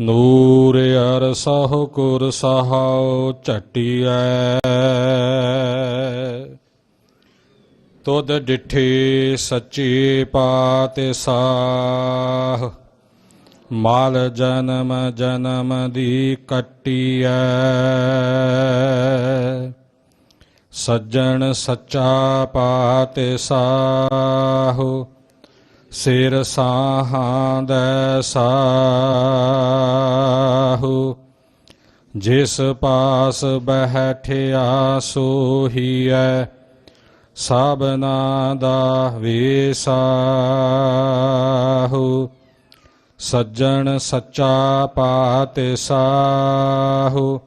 ਨੂਰ ਅਰ ਸਹੁ ਕੁਰ ਸਹਾਉ ਝਟਿਐ। ਤੁਧ ਡਿਠੇ ਸੱਚੇ ਪਾਤਿ ਸਾਹ, ਮਾਲ ਜਨਮ ਜਨਮ ਦੀ ਕੱਟੀਐ। ਸੱਜਣ ਸੱਚਾ ਪਾਤਿ ਸਾਹ, ਸਿਰ ਸਾਹਾਂ ਦੈ ਸਾਹੁ। ਜਿਸ ਪਾਸ ਬਹਿਠਿਆ ਸੋਹੀਐ ਸਭਨਾ ਦਾ ਵੇਸਾਹੁ। ਸੱਜਣ ਸੱਚਾ ਪਾਤਿ ਸਾਹੁ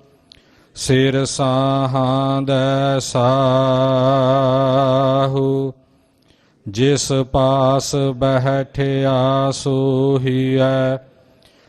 ਸਿਰ ਸਾਹਾਂ ਦੈ ਸਾਹੁ। ਜਿਸ ਪਾਸ ਬਹਿਠਿਆ ਸੋਹੀਐ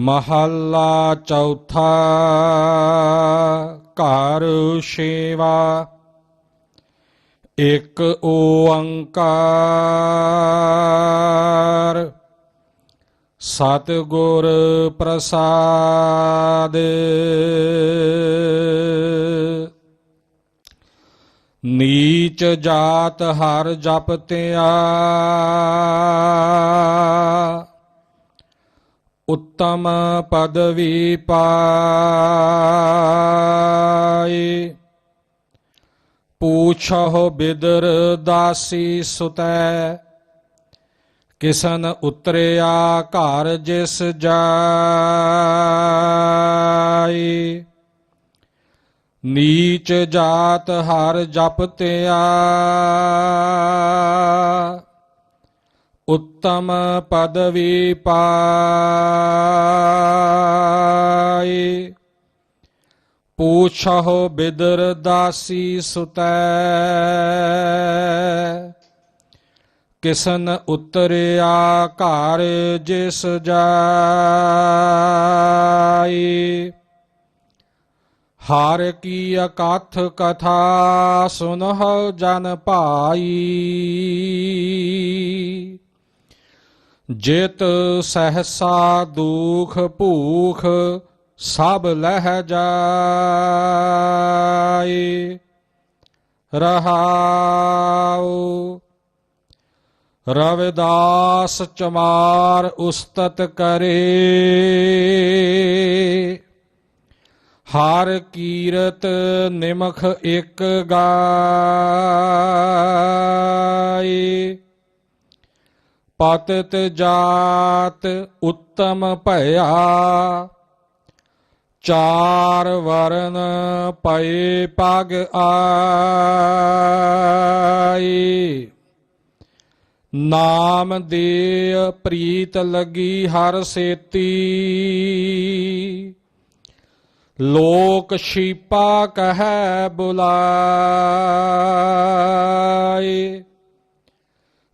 ਮਹੱਲਾ ਚੌਥਾ ਘਰ ਸੇਵਾ। ਇੱਕ ਓੰਕਾਰ ਸਤਿਗੁਰ ਪ੍ਰਸਾਦ। ਨੀਚ ਜਾਤ ਹਰ ਜਪਤਿਆ ਉੱਤਮ ਪਦਵੀ ਪਾਈ ਪੂਛੋ ਬਿਦਰ ਦਾਸੀ ਸੁਤੈ। ਕਿਸਨ ਉਤਰਿਆ ਘਰ ਜਿਸ ਜਾਈ ਨੀਚ ਜਾਤ ਹਰ ਜਪਤਿਆ ਉੱਤਮ ਪਦਵੀ ਪਾਈ। ਪੂਛੋ ਬਿਦਰ ਦਾਸੀ ਸੁਤੈ। ਕਿਸਨ ਉਤਰਿਆ ਘਰ ਜਿਸ ਜਾਈ। ਹਰ ਕੀ ਅਕਥ ਕਥਾ ਸੁਨਹੁ ਜਨ ਭਾਈ। ਜਿਤ ਸਹਸਾ ਦੁਖ ਭੂਖ ਸਭ ਲਹਿ ਜਾਈ ਰਹਾਉ। ਰਵਿਦਾਸ ਚਮਾਰ ਉਸਤਤ ਕਰੇ। ਹਰ ਕੀਰਤ ਨਿਮਖ ਇੱਕ ਗਾਏ। ਪਤਿਤ ਜਾਤ ਉੱਤਮ ਭਇਆ, ਚਾਰ ਵਰਨ ਪਏ ਪਗ ਆਈ। ਨਾਮ ਦੇ ਪ੍ਰੀਤ ਲਗੀ ਹਰ ਸੇਤੀ, ਲੋਕ ਸ਼ੀਪਾ ਕਹੈ ਬੁਲਾਏ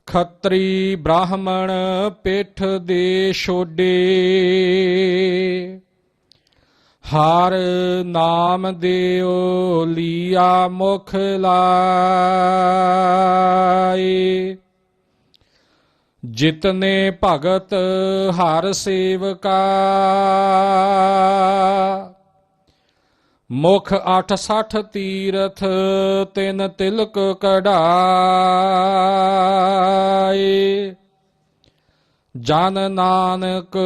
ਖੱਤਰੀ ਬ੍ਰਾਹਮਣ ਪਿੱਠ ਦੇ ਛੋਡੇ। ਹਰ ਨਾਮ ਦਿਓ ਲੀਆ ਮੁਖ ਲਾਏ। ਜਿਤਨੇ ਭਗਤ ਹਰ ਸੇਵਕਾ ਮੁਖ 86 ਤੀਰਥ ਤਿੰਨ ਤਿਲਕ ਕਢਾਏ। ਜਨ ਨਾਨਕ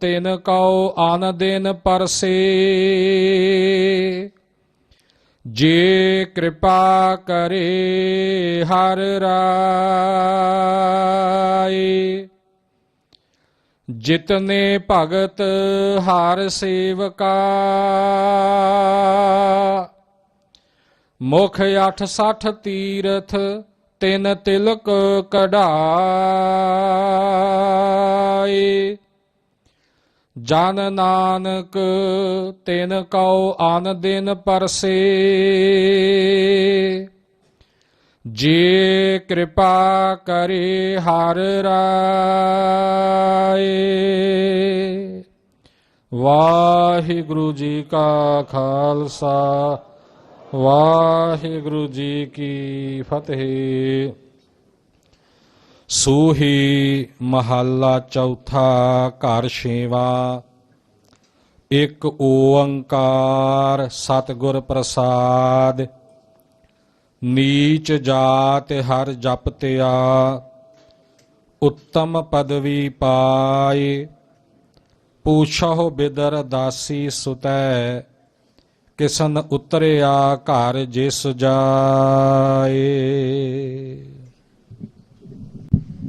ਤਿਨ ਕਉ ਆਨ ਦਿਨ ਪਰਸੇ। ਜੇ ਕਿਰਪਾ ਕਰੇ ਹਰ ਰਾਏ। ਜਿਤਨੇ ਭਗਤ ਹਰ ਸੇਵਕਾ। ਮੁਖ 86 ਤੀਰਥ ਤਿੰਨ ਤਿਲਕ ਕਢਾਏ। ਜਨ ਨਾਨਕ ਤਿਨ ਕਉ ਆਨ ਦਿਨ ਪਰਸੇ। ਜੇ ਕਿਰਪਾ ਕਰੇ ਹਰ ਰਾਏ। ਵਾਹਿਗੁਰੂ ਜੀ ਕਾ ਖਾਲਸਾ, ਵਾਹਿਗੁਰੂ ਜੀ ਕੀ ਫਤਿਹ। ਸੂਹੀ ਮਹੱਲਾ ਚੌਥਾ ਘਰ ਛੇਵਾ। ਇੱਕ ਓੰਕਾਰ ਸਤਿਗੁਰ ਪ੍ਰਸਾਦ ਨੀਚ ਜਾਤ ਹਰ ਜਪਤਿਆ ਉੱਤਮ ਪਦਵੀ ਪਾਏ। ਪੂਛੋ ਬਿਦਰ ਦਾਸੀ ਸੁਤੈ, ਕਿਸਨ ਉਤਰਿਆ ਘਰ ਜਿਸ ਜਾਏ।